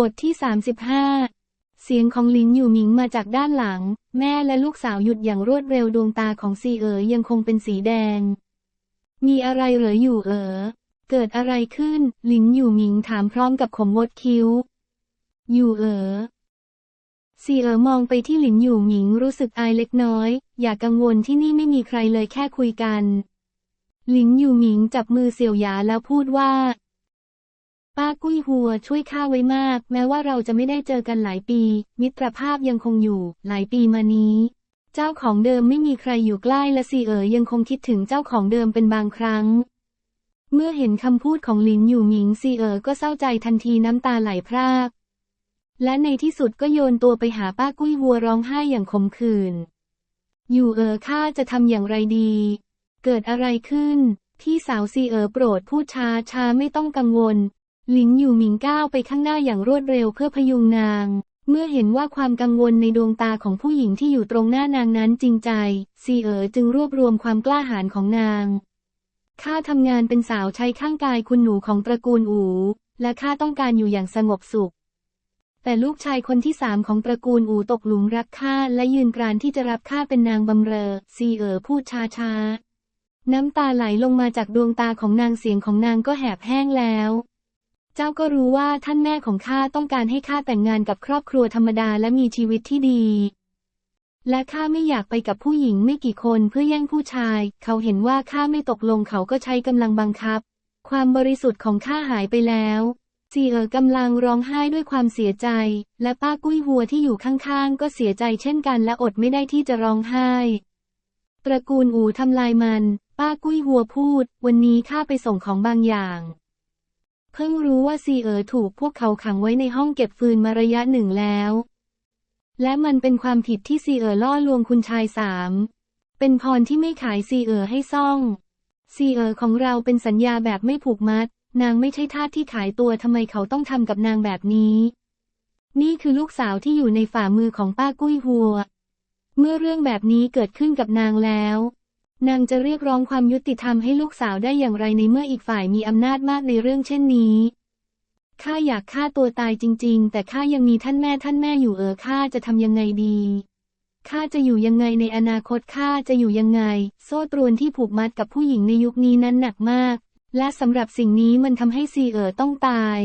บทที่ 35 เสียงของลินอยู่หมิงมาจากด้านหลัง แม่และลูกสาวหยุดอย่างรวดเร็วดวงตาของซีเอ๋อยังคงเป็นสีแดง มีอะไรเหรออยู่เอ๋อเกิดอะไรขึ้น ลินอยู่หมิงถามพร้อมกับขมวดคิ้ว อยู่เอ๋อซีเอ๋อมองไปที่หลินอยู่หมิงรู้สึกอายเล็กน้อย อย่ากังวลที่นี่ไม่มีใครเลยแค่คุยกัน หลินอยู่หมิงจับมือเสี่ยวหยาแล้วพูดว่า ป้ากุ้ยหัวช่วยข้าไว้มาก แม้ว่าเราจะไม่ได้เจอกันหลายปี มิตรภาพยังคงอยู่ หลายปีมานี้ เจ้าของเดิมไม่มีใครอยู่ใกล้และซีเอ๋อยังคงคิดถึงเจ้าของเดิมเป็นบางครั้ง เมื่อเห็นคำพูดของหลินอยู่หมิงซีเอ๋อก็เศร้าใจทันทีน้ำตาไหลพราก และในที่สุดก็โยนตัวไปหาป้ากุ้ยวัวร้องไห้อย่างขมขื่นอยู่เอ๋อข้าจะทำอย่างไรดี เกิดอะไรขึ้นพี่สาวซีเอ๋อโปรดพูดช้าช้าไม่ต้องกังวล หลินอยู่หมิงก้าวไปข้างหน้าอย่างรวดเร็วเพื่อพยุงนาง เมื่อเห็นว่าความกังวลในดวงตาของผู้หญิงที่อยู่ตรงหน้านางนั้นจริงใจ ซีเอ๋อจึงรวบรวมความกล้าหาญของนาง ข้าทำงานเป็นสาวใช้ข้างกายคุณหนูของตระกูลอูและข้าต้องการอยู่อย่างสงบสุข แต่ลูกชายคนที่สามของตระกูลอูตกหลุมรักข้าและยืนกรานที่จะรับข้าเป็นนางบำเรอ ซีเอ๋อพูดช้าช้าๆน้ำตาไหลลงมาจากดวงตาของนางเสียงของนางก็แหบแห้งแล้ว เจ้าก็รู้ว่าท่านแม่ของข้าต้องการให้ข้าแต่งงานกับครอบครัวธรรมดาและมีชีวิตที่ดี และข้าไม่อยากไปกับผู้หญิงไม่กี่คนเพื่อแย่งผู้ชาย เขาเห็นว่าข้าไม่ตกลงเขาก็ใช้กำลังบังคับ ความบริสุทธิ์ของข้าหายไปแล้วซีเอ๋อกำลังร้องไห้ด้วยความเสียใจ และป้ากุ้ยวัวที่อยู่ข้างๆ ก็เสียใจเช่นกันและอดไม่ได้ที่จะร้องไห้ ตระกูลอูทำลายมัน ป้ากุ้ยวัวพูด วันนี้ข้าไปส่งของบางอย่าง เพิ่งรู้ว่าซีเอ๋อถูกพวกเขาขังไว้ในห้องเก็บฟืนมาระยะหนึ่งแล้ว และมันเป็นความผิดที่ซีเอ๋อล่อลวงคุณชายสาม เป็นพรที่ไม่ขายซีเอ๋อให้ซ่อง ซีเอ๋อของเราเป็นสัญญาแบบไม่ผูกมัด นางไม่ใช่ทาสที่ขายตัวทำไมเขาต้องทำกับนางแบบนี้ นี่คือลูกสาวที่อยู่ในฝ่ามือของป้ากุ้ยหัว เมื่อเรื่องแบบนี้เกิดขึ้นกับนางแล้ว นางจะเรียกร้องความยุติธรรมให้ลูกสาวได้อย่างไรในเมื่ออีกฝ่ายมีอำนาจมากในเรื่องเช่นนี้ข้าอยากฆ่าตัวตายจริง ๆ แต่ข้ายังมีท่านแม่ท่านแม่อยู่เออข้าจะทำยังไงดีข้าจะอยู่ยังไงในอนาคตข้าจะอยู่ยังไง โซ่ตรวนที่ผูกมัดกับผู้หญิงในยุคนี้นั้นหนักมาก และสำหรับสิ่งนี้มันทำให้ซีเอ๋อต้องตาย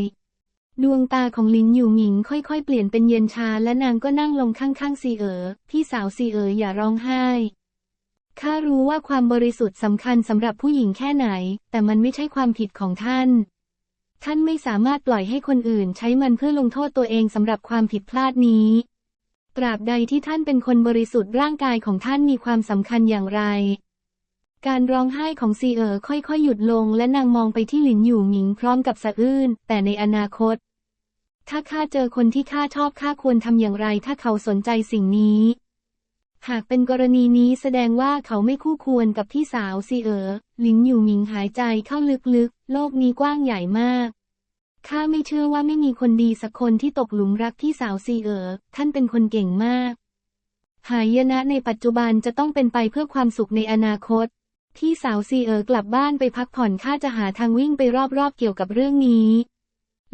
ดวงตาของลินอยู่หมิงค่อยๆ เปลี่ยนเป็นเย็นชาและนางก็นั่งลงข้างๆซีเอ๋อพี่สาวซีเอ๋ออย่าร้องไห้ ข้ารู้ว่าความบริสุทธิ์สำคัญสำหรับผู้หญิงแค่ไหน แต่มันไม่ใช่ความผิดของท่าน ท่านไม่สามารถปล่อยให้คนอื่นใช้มันเพื่อลงโทษตัวเองสำหรับความผิดพลาดนี้ ตราบใดที่ท่านเป็นคนบริสุทธิ์ร่างกายของท่านมีความสำคัญอย่างไร การร้องไห้ของซีเอ๋อค่อยๆ หยุดลงและนางมองไปที่หลินอยู่หมิงพร้อมกับสะอื้น แต่ในอนาคต ถ้าข้าเจอคนที่ข้าชอบข้าควรทำอย่างไร ถ้าเขาสนใจสิ่งนี้ หากเป็นกรณีนี้แสดงว่าเขาไม่คู่ควรกับพี่สาวซีเอ๋อหลินอยู่หมิงหายใจเข้าลึกๆ โลกนี้กว้างใหญ่มากข้าไม่เชื่อว่าไม่มีคนดีสักคนที่ตกหลุมรักพี่สาวซีเอ๋อท่านเป็นคนเก่งมาก หายนะในปัจจุบันจะต้องเป็นไปเพื่อความสุขในอนาคตที่สาวซีเอ๋อกลับบ้านไปพักผ่อนข้าจะหาทางวิ่งไปรอบๆเกี่ยวกับเรื่องนี้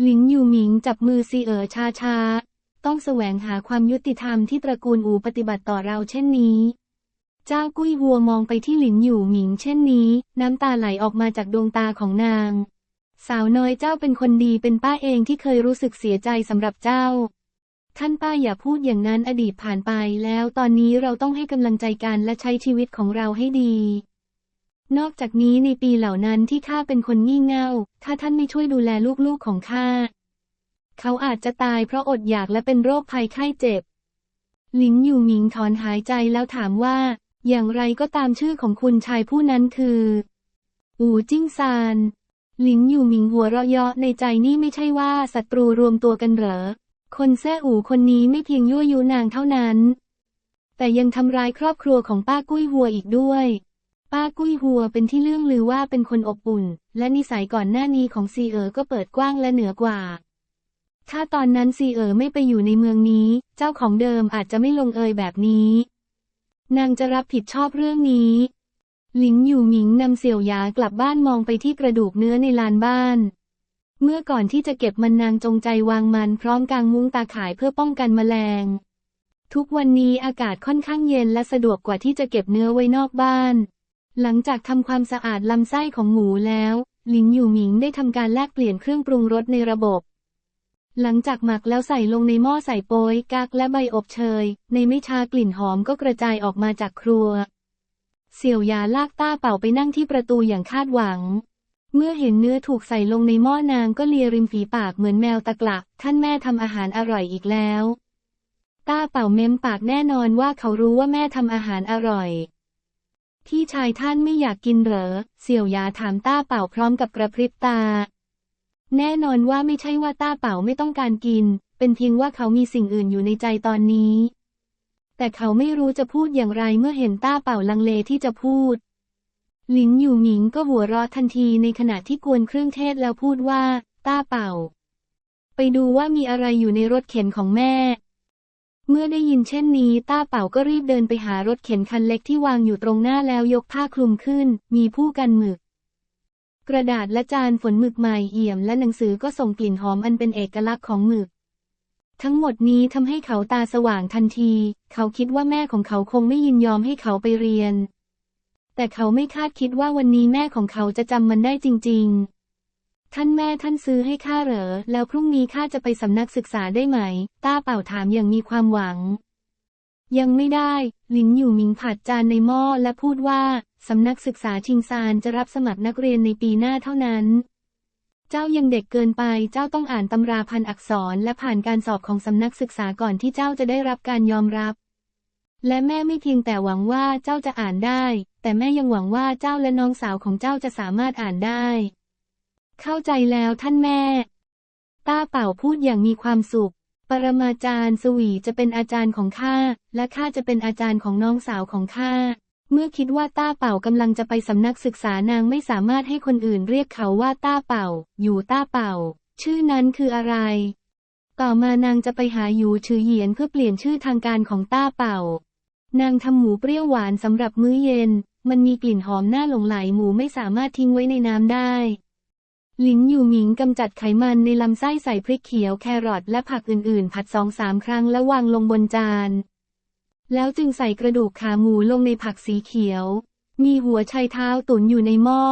หลินอยู่หมิงจับมือซีเอ๋อช้าๆ ต้องแสวงหาความยุติธรรมที่ตระกูลอูปฏิบัติต่อเราเช่นนี้ เจ้ากุ้ยวัวมองไปที่หลินอยู่หมิงเช่นนี้ น้ำตาไหลออกมาจากดวงตาของนาง สาวน้อยเจ้าเป็นคนดีเป็นป้าเองที่เคยรู้สึกเสียใจสำหรับเจ้า ท่านป้าอย่าพูดอย่างนั้นอดีตผ่านไปแล้วตอนนี้เราต้องให้กำลังใจกันและใช้ชีวิตของเราให้ดีนอกจากนี้ในปีเหล่านั้นที่ข้าเป็นคนงี่เง่า ถ้าท่านไม่ช่วยดูแลลูกๆของข้า เขาอาจจะตายเพราะอดอยากและเป็นโรคภัยไข้เจ็บ หลินอยู่หมิงถอนหายใจแล้วถามว่า อย่างไรก็ตามชื่อของคุณชายผู้นั้นคือ อูจิ้งซานหลินอยู่หมิงหัวเราะเยาะในใจนี่ไม่ใช่ว่าศัตรูรวมตัวกันเหรอ คนแซ่อูคนนี้ไม่เพียงยั่วยุนางเท่านั้น แต่ยังทำร้ายครอบครัวของป้ากุ้ยหัวอีกด้วย ป้ากุ้ยหัวเป็นที่เรื่องลือว่าเป็นคนอบอุ่น และนิสัยก่อนหน้านี้ของซีเอ๋อก็เปิดกว้างและเหนือกว่า ถ้าตอนนั้นซีเอ๋อไม่ไปอยู่ในเมืองนี้ เจ้าของเดิมอาจจะไม่ลงเอยแบบนี้ นางจะรับผิดชอบเรื่องนี้ หลิงอยู่หมิงนำเสี่ยวหยากลับบ้านมองไปที่กระดูกเนื้อในลานบ้าน เมื่อก่อนที่จะเก็บมันนางจงใจวางมันพร้อมกางมุ้งตาข่ายเพื่อป้องกันแมลง ทุกวันนี้อากาศค่อนข้างเย็นและสะดวกกว่าที่จะเก็บเนื้อไว้นอกบ้าน หลังจากทำความสะอาดลำไส้ของหมูแล้ว หลินอยู่หมิงได้ทำการแลกเปลี่ยนเครื่องปรุงรสในระบบ หลังจากหมักแล้วใส่ลงในหม้อใส่โป๊ยกักและใบอบเชย ในไม่ช้ากลิ่นหอมก็กระจายออกมาจากครัว เสี่ยวยาลากต้าเป่าไปนั่งที่ประตูอย่างคาดหวัง เมื่อเห็นเนื้อถูกใส่ลงในหม้อนางก็เลียริมฝีปากเหมือนแมวตะกละท่านแม่ทำอาหารอร่อยอีกแล้ว ต้าเป่าเม้มปากแน่นอนว่าเขารู้ว่าแม่ทำอาหารอร่อยพี่ชายท่านไม่อยากกินเหรอ เสี่ยวยาถามต้าเป่าพร้อมกับกระพริบตา แน่นอนว่าไม่ใช่ว่าต้าเป่าไม่ต้องการกิน เป็นเพียงว่าเขามีสิ่งอื่นอยู่ในใจตอนนี้ แต่เขาไม่รู้จะพูดอย่างไรเมื่อเห็นต้าเป่าลังเลที่จะพูด หลินอยู่หมิงก็หัวเราะทันทีในขณะที่กวนเครื่องเทศแล้วพูดว่า ต้าเป่าไปดูว่ามีอะไรอยู่ในรถเข็นของแม่ เมื่อได้ยินเช่นนี้ ต้าเป่าก็รีบเดินไปหารถเข็นคันเล็กที่วางอยู่ตรงหน้าแล้วยกผ้าคลุมขึ้น มีผู้กันหมึก กระดาษและจานฝนหมึกใหม่เอี่ยมและหนังสือก็ส่งกลิ่นหอมอันเป็นเอกลักษณ์ของหมึก ทั้งหมดนี้ทำให้เขาตาสว่างทันที เขาคิดว่าแม่ของเขาคงไม่ยินยอมให้เขาไปเรียน แต่เขาไม่คาดคิดว่าวันนี้แม่ของเขาจะจำมันได้จริง ๆ ท่านแม่ท่านซื้อให้ข้าเหรอ แล้วพรุ่งนี้ข้าจะไปสำนักศึกษาได้ไหม ต้าเป่าถามอย่างมีความหวัง ยังไม่ได้ หลินอยู่หมิงผัดจานในหม้อและพูดว่า สำนักศึกษาชิงซานจะรับสมัครนักเรียนในปีหน้าเท่านั้น เจ้ายังเด็กเกินไปเจ้าต้องอ่านตำราพันอักษรและผ่านการสอบของสำนักศึกษาก่อนที่เจ้าจะได้รับการยอมรับ และแม่ไม่เพียงแต่หวังว่าเจ้าจะอ่านได้ แต่แม่ยังหวังว่าเจ้าและน้องสาวของเจ้าจะสามารถอ่านได้ เข้าใจแล้วท่านแม่ ต้าเป่าพูดอย่างมีความสุข รมาจารย์สวีจะเป็นอาจารย์ของข้า และข้าจะเป็นอาจารย์ของน้องสาวของข้า เมื่อคิดว่าต้าเป่ากำลังจะไปสำนักศึกษานางไม่สามารถให้คนอื่นเรียกเขาว่าต้าเป่า อยู่ต้าเป่า ชื่อนั้นคืออะไร ต่อมานางจะไปหาหยูชื่อเหยียนเพื่อเปลี่ยนชื่อทางการของต้าเป่า นางทำหมูเปรี้ยวหวานสำหรับมื้อเย็น มันมีกลิ่นหอมน่าหลงไหลหมูไม่สามารถทิ้งไว้ในน้ำได้ หลินอยู่หมิงกำจัดไขมันในลำไส้ใส่พริกเขียวแครอทและผักอื่นๆ ผัดสองสามครั้งแล้ววางลงบนจาน แล้วจึงใส่กระดูกขาหมูลงในผักสีเขียว มีหัวไชเท้าตุ๋นอยู่ในหม้อ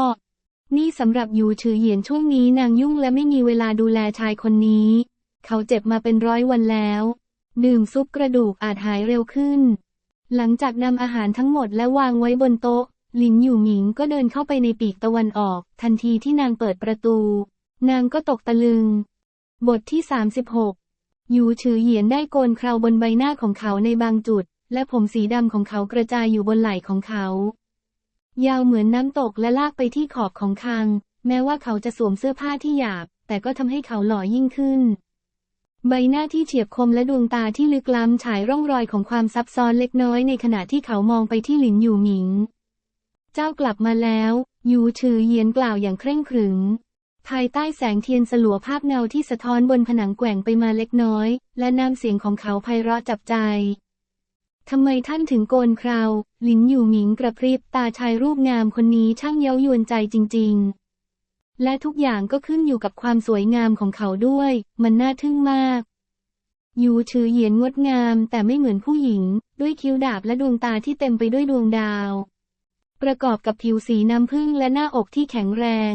นี่สำหรับยูชื่อเหยียนช่วงนี้นางยุ่งและไม่มีเวลาดูแลชายคนนี้ เขาเจ็บมาเป็นร้อยวันแล้วดื่มซุปกระดูกอาจหายเร็วขึ้น หลังจากนำอาหารทั้งหมดและวางไว้บนโต๊ะ หลินอยู่หมิงก็เดินเข้าไปในปีกตะวันออก ทันทีที่นางเปิดประตู นางก็ตกตะลึง บทที่ 36ยูชื่อเหยียนได้โกนคราบนใบหน้าของเขาในบางจุด และผมสีดำของเขากระจายอยู่บนไหล่ของเขา ยาวเหมือนน้ำตกและลากไปที่ขอบของคาง แม้ว่าเขาจะสวมเสื้อผ้าที่หยาบ แต่ก็ทำให้เขาหล่อยิ่งขึ้น ใบหน้าที่เฉียบคมและดวงตาที่ลึกล้ำฉายร่องรอยของความซับซ้อนเล็กน้อยในขณะที่เขามองไปที่หลินอยู่หมิง เจ้ากลับมาแล้วยูชื่อเยียนกล่าวอย่างเคร่งขรึมภายใต้แสงเทียนสลัวภาพเงาที่สะท้อนบนผนังแกว่งไปมาเล็กน้อย และน้ำเสียงของเขาไพเราะจับใจ ทำไมท่านถึงโกนคราว หลินอยู่หมิงกระพริบตาชายรูปงามคนนี้ช่างเย้ายวนใจจริง ๆ และทุกอย่างก็ขึ้นอยู่กับความสวยงามของเขาด้วย มันน่าทึ่งมากยูชื่อเหยียนงดงามแต่ไม่เหมือนผู้หญิง ด้วยคิ้วดาบและดวงตาที่เต็มไปด้วยดวงดาว ประกอบกับผิวสีน้ำผึ้งและหน้าอกที่แข็งแรง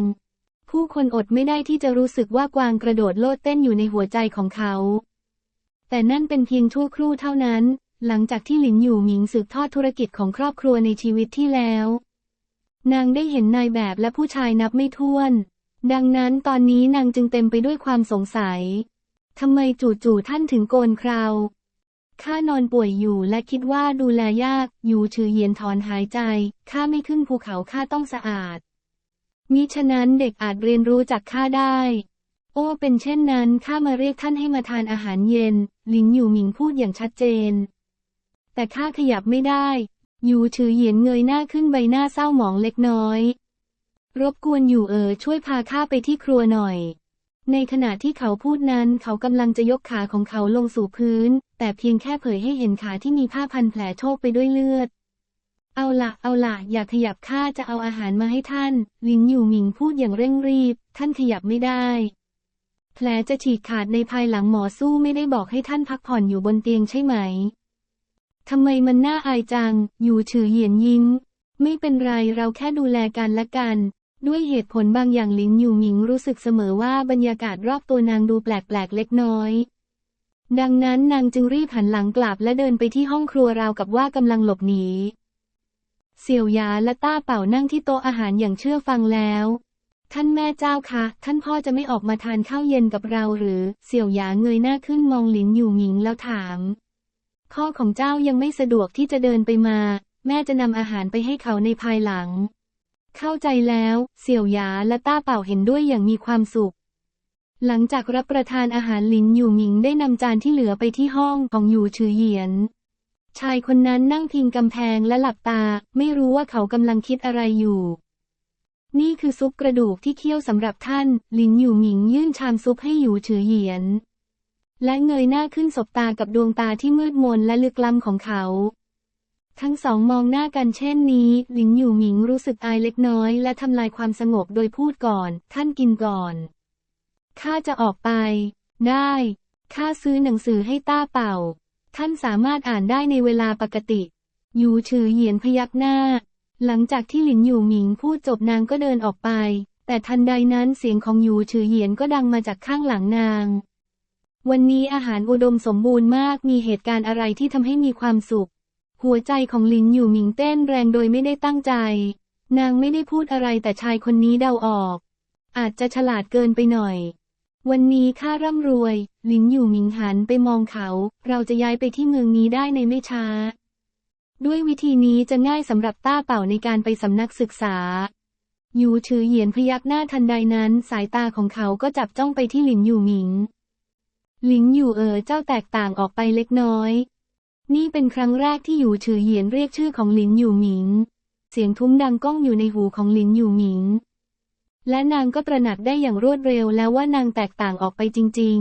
ผู้คนอดไม่ได้ที่จะรู้สึกว่ากวางกระโดดโลดเต้นอยู่ในหัวใจของเขา แต่นั่นเป็นเพียงชั่วครู่เท่านั้น หลังจากที่หลินอยู่หมิงสืบทอดธุรกิจของครอบครัวในชีวิตที่แล้ว นางได้เห็นนายแบบและผู้ชายนับไม่ถ้วน ดังนั้นตอนนี้นางจึงเต็มไปด้วยความสงสัยทำไมจู่ๆท่านถึงโกนคราว ข้านอนป่วยอยู่และคิดว่าดูแลยาก อยู่ชื่อเยียนถอนหายใจ ข้าไม่ขึ้นภูเขาข้าต้องสะอาด มิฉะนั้นเด็กอาจเรียนรู้จากข้าได้ โอ้ เป็นเช่นนั้นข้ามาเรียกท่านให้มาทานอาหารเย็นหลินอยู่หมิงพูดอย่างชัดเจน แต่ข้าขยับไม่ได้ อยู่ชื่อเยียนเงยหน้าขึ้นใบหน้าเศร้าหมองเล็กน้อย รบกวนอยู่เออช่วยพาข้าไปที่ครัวหน่อย ในขณะที่เขาพูดนั้นเขากำลังจะยกขาของเขาลงสู่พื้น แต่เพียงแค่เผยให้เห็นขาที่มีผ้าพันแผลโชกไปด้วยเลือด เอาละเอาละอย่าขยับข้าจะเอาอาหารมาให้ท่าน ลินอยู่หมิงพูดอย่างเร่งรีบ ท่านขยับไม่ได้ แผลจะฉีกขาดในภายหลังหมอสู้ไม่ได้บอกให้ท่านพักผ่อนอยู่บนเตียงใช่ไหมทำไมมันน่าอายจัง อยู่เฉือเหยียนยิ้ม ไม่เป็นไรเราแค่ดูแลกันละกัน ด้วยเหตุผลบางอย่างหลินอยู่หมิงรู้สึกเสมอว่าบรรยากาศรอบตัวนางดูแปลกๆเล็กน้อย ดังนั้นนางจึงรีบหันหลังกลับและเดินไปที่ห้องครัวราวกับว่ากำลังหลบหนี เสี่ยวหยาและต้าเป่านั่งที่โต๊ะอาหารอย่างเชื่อฟังแล้ว ท่านแม่เจ้าคะ ท่านพ่อจะไม่ออกมาทานข้าวเย็นกับเราหรือ เสี่ยวหยาเงยหน้าขึ้นมองหลินอยู่หมิงแล้วถามพ่อของเจ้ายังไม่สะดวกที่จะเดินไปมา แม่จะนำอาหารไปให้เขาในภายหลัง เข้าใจแล้ว เสี่ยวหยาและต้าเป่าเห็นด้วยอย่างมีความสุข หลังจากรับประทานอาหารหลินอยู่หมิงได้นำจานที่เหลือไปที่ห้องของอยู่ชือเหยียน ชายคนนั้นนั่งพิงกำแพงและหลับตา ไม่รู้ว่าเขากำลังคิดอะไรอยู่ นี่คือซุปกระดูกที่เคี่ยวสำหรับท่านหลินอยู่หมิงยื่นชามซุปให้อยู่ชือเหยียน และเงยหน้าขึ้นสบตากับดวงตาที่มืดมนและลึกล้ำของเขา ทั้งสองมองหน้ากันเช่นนี้ หลินอยู่หมิงรู้สึกอายเล็กน้อย และทำลายความสงบโดยพูดก่อน ท่านกินก่อน ข้าจะออกไป ได้ ข้าซื้อหนังสือให้ต้าเป่า ท่านสามารถอ่านได้ในเวลาปกติ อยู่ฉือเหยียนพยักหน้า หลังจากที่หลินอยู่หมิงพูดจบนางก็เดินออกไป แต่ทันใดนั้นเสียงของอยู่ฉือเหยียนก็ดังมาจากข้างหลังนาง วันนี้อาหารอุดมสมบูรณ์มาก มีเหตุการณ์อะไรที่ทำให้มีความสุข หัวใจของลินอยู่หมิงเต้นแรงโดยไม่ได้ตั้งใจ นางไม่ได้พูดอะไรแต่ชายคนนี้เดาออก อาจจะฉลาดเกินไปหน่อย วันนี้ข้าร่ำรวย ลินอยู่หมิงหันไปมองเขา เราจะย้ายไปที่เมืองนี้ได้ในไม่ช้า ด้วยวิธีนี้จะง่ายสำหรับต้าเป่าในการไปสำนักศึกษาอยู่ถือเหยียนพยักหน้าทันใดนั้น สายตาของเขาก็จับจ้องไปที่หลินอยู่หมิง หลินอยู่เออเจ้าแตกต่างออกไปเล็กน้อย นี่เป็นครั้งแรกที่อยู่ฉือเหยียนเรียกชื่อของหลินอยู่หมิง เสียงทุ้มดังก้องอยู่ในหูของหลินอยู่หมิง และนางก็ตระหนักได้อย่างรวดเร็วแล้วว่านางแตกต่างออกไปจริง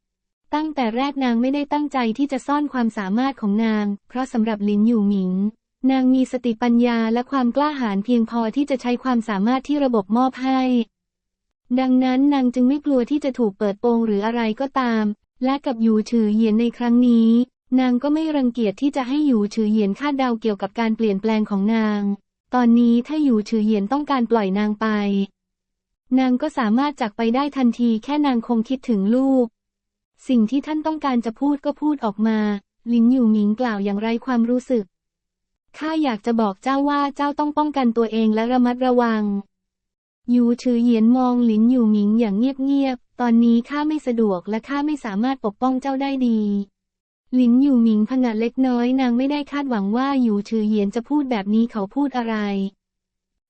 ๆ ตั้งแต่แรกนางไม่ได้ตั้งใจที่จะซ่อนความสามารถของนาง เพราะสำหรับหลินอยู่หมิง นางมีสติปัญญาและความกล้าหาญเพียงพอที่จะใช้ความสามารถที่ระบบมอบให้ ดังนั้นนางจึงไม่กลัวที่จะถูกเปิดโปงหรืออะไรก็ตาม และกับหยูฉือเหยียนในครั้งนี้ นางก็ไม่รังเกียจที่จะให้หยูฉือเหยียนคาดเดาเกี่ยวกับการเปลี่ยนแปลงของนาง ตอนนี้ถ้าหยูฉือเหยียนต้องการปล่อยนางไป นางก็สามารถจากไปได้ทันทีแค่นางคงคิดถึงลูก สิ่งที่ท่านต้องการจะพูดก็พูดออกมา ลินอยู่หมิงกล่าวอย่างไรความรู้สึก ข้าอยากจะบอกเจ้าว่าเจ้าต้องป้องกันตัวเองและระมัดระวังยูถือเหยียนมองลินอยู่หมิงอย่างเงียบๆ ตอนนี้ข้าไม่สะดวกและข้าไม่สามารถปกป้องเจ้าได้ดี หลินอยู่หมิงผงะเล็กน้อยนางไม่ได้คาดหวังว่าอยู่ถือเหยียนจะพูดแบบนี้เขาพูดอะไร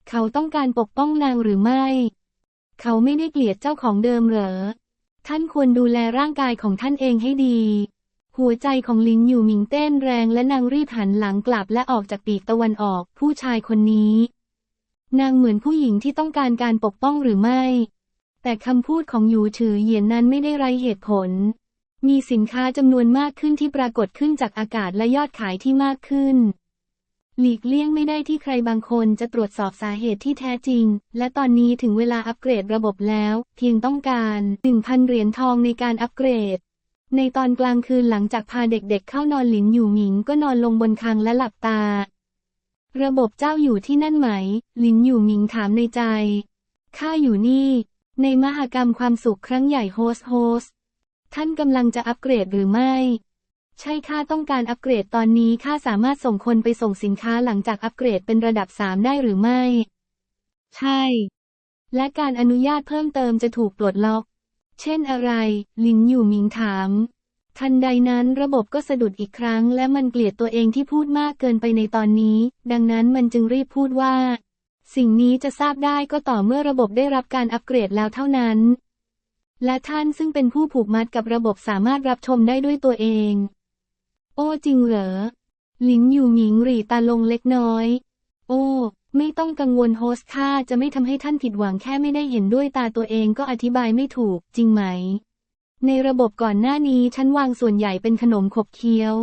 เขาต้องการปกป้องนางหรือไม่ เขาไม่ได้เกลียดเจ้าของเดิมเหรอ ท่านควรดูแลร่างกายของท่านเองให้ดี หัวใจของลินอยู่หมิงเต้นแรงและนางรีบหันหลังกลับและออกจากปีกตะวันออกผู้ชายคนนี้ นางเหมือนผู้หญิงที่ต้องการการปกป้องหรือไม่ แต่คำพูดของหยูฉือเหยียนนั้นไม่ได้ไรเหตุผล มีสินค้าจำนวนมากขึ้นที่ปรากฏขึ้นจากอากาศและยอดขายที่มากขึ้น หลีกเลี่ยงไม่ได้ที่ใครบางคนจะตรวจสอบสาเหตุที่แท้จริง และตอนนี้ถึงเวลาอัปเกรดระบบแล้ว เพียงต้องการ 1,000 เหรียญทองในการอัปเกรด ในตอนกลางคืนหลังจากพาเด็กๆเข้านอนหลินอยู่หมิงก็นอนลงบนคังและหลับตา ระบบเจ้าอยู่ที่นั่นไหม หลินอยู่หมิงถามในใจข้าอยู่นี่ ในมหกรรมความสุขครั้งใหญ่โฮสโฮส ท่านกำลังจะอัปเกรดหรือไม่ ใช่ข้าต้องการอัปเกรดตอนนี้ข้าสามารถส่งคนไปส่งสินค้าหลังจากอัปเกรดเป็นระดับ 3 ได้หรือไม่ ใช่ และการอนุญาตเพิ่มเติมจะถูกปลดล็อก เช่นอะไร ลินอยู่มิงถาม ทันใดนั้นระบบก็สะดุดอีกครั้ง และมันเกลียดตัวเองที่พูดมากเกินไปในตอนนี้ ดังนั้นมันจึงรีบพูดว่า สิ่งนี้จะทราบได้ก็ต่อเมื่อระบบได้รับการอัปเกรดแล้วเท่านั้น และท่านซึ่งเป็นผู้ผูกมัดกับระบบสามารถรับชมได้ด้วยตัวเอง โอ้จริงเหรอ หลินอยู่หมิงหรี่ตาลงเล็กน้อย โอ้ ไม่ต้องกังวลโฮสต์ค่าจะไม่ทำให้ท่านผิดหวังแค่ไม่ได้เห็นด้วยตาตัวเองก็อธิบายไม่ถูกจริงไหม ในระบบก่อนหน้านี้ฉันวางส่วนใหญ่เป็นขนมขบเคี้ยว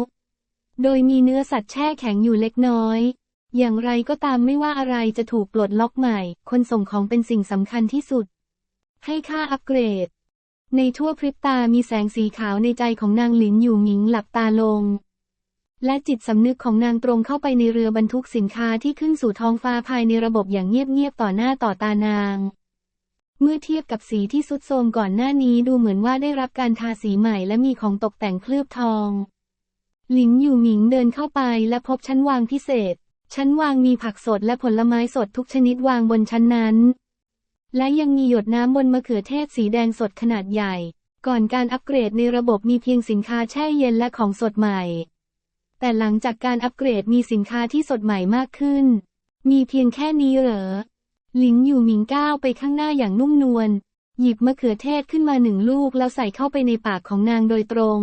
โดยมีเนื้อสัตว์แช่แข็งอยู่เล็กน้อยอย่างไรก็ตามไม่ว่าอะไรจะถูกปลดล็อกใหม่ คนส่งของเป็นสิ่งสำคัญที่สุด ให้ค่าอัปเกรด ในทั่วพริบตามีแสงสีขาวในใจของนางหลินอยู่หมิงหลับตาลง และจิตสำนึกของนางตรงเข้าไปในเรือบรรทุกสินค้าที่ขึ้นสู่ท้องฟ้าภายในระบบอย่างเงียบๆต่อหน้าต่อตานาง เมื่อเทียบกับสีที่สุดโทมก่อนหน้านี้ดูเหมือนว่าได้รับการทาสีใหม่และมีของตกแต่งเคลือบทอง หลินอยู่หมิงเดินเข้าไปและพบชั้นวางพิเศษ ชั้นวางมีผักสดและผลไม้สดทุกชนิดวางบนชั้นนั้น และยังมีหยดน้ำบนมะเขือเทศสีแดงสดขนาดใหญ่ ก่อนการอัปเกรดในระบบมีเพียงสินค้าแช่เย็นและของสดใหม่ แต่หลังจากการอัปเกรดมีสินค้าที่สดใหม่มากขึ้น มีเพียงแค่นี้เหรอ หลินอยู่หมิงก้าวไปข้างหน้าอย่างนุ่มนวล หยิบมะเขือเทศขึ้นมาหนึ่งลูกแล้วใส่เข้าไปในปากของนางโดยตรง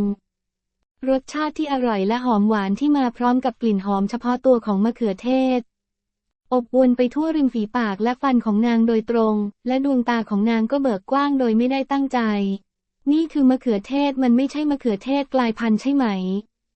รสชาติที่อร่อยและหอมหวานที่มาพร้อมกับกลิ่นหอมเฉพาะตัวของมะเขือเทศ อบอวนไปทั่วริมฝีปากและฟันของนางโดยตรง และดวงตาของนางก็เบิกกว้างโดยไม่ได้ตั้งใจ นี่คือมะเขือเทศมันไม่ใช่มะเขือเทศกลายพันธุ์ใช่ไหม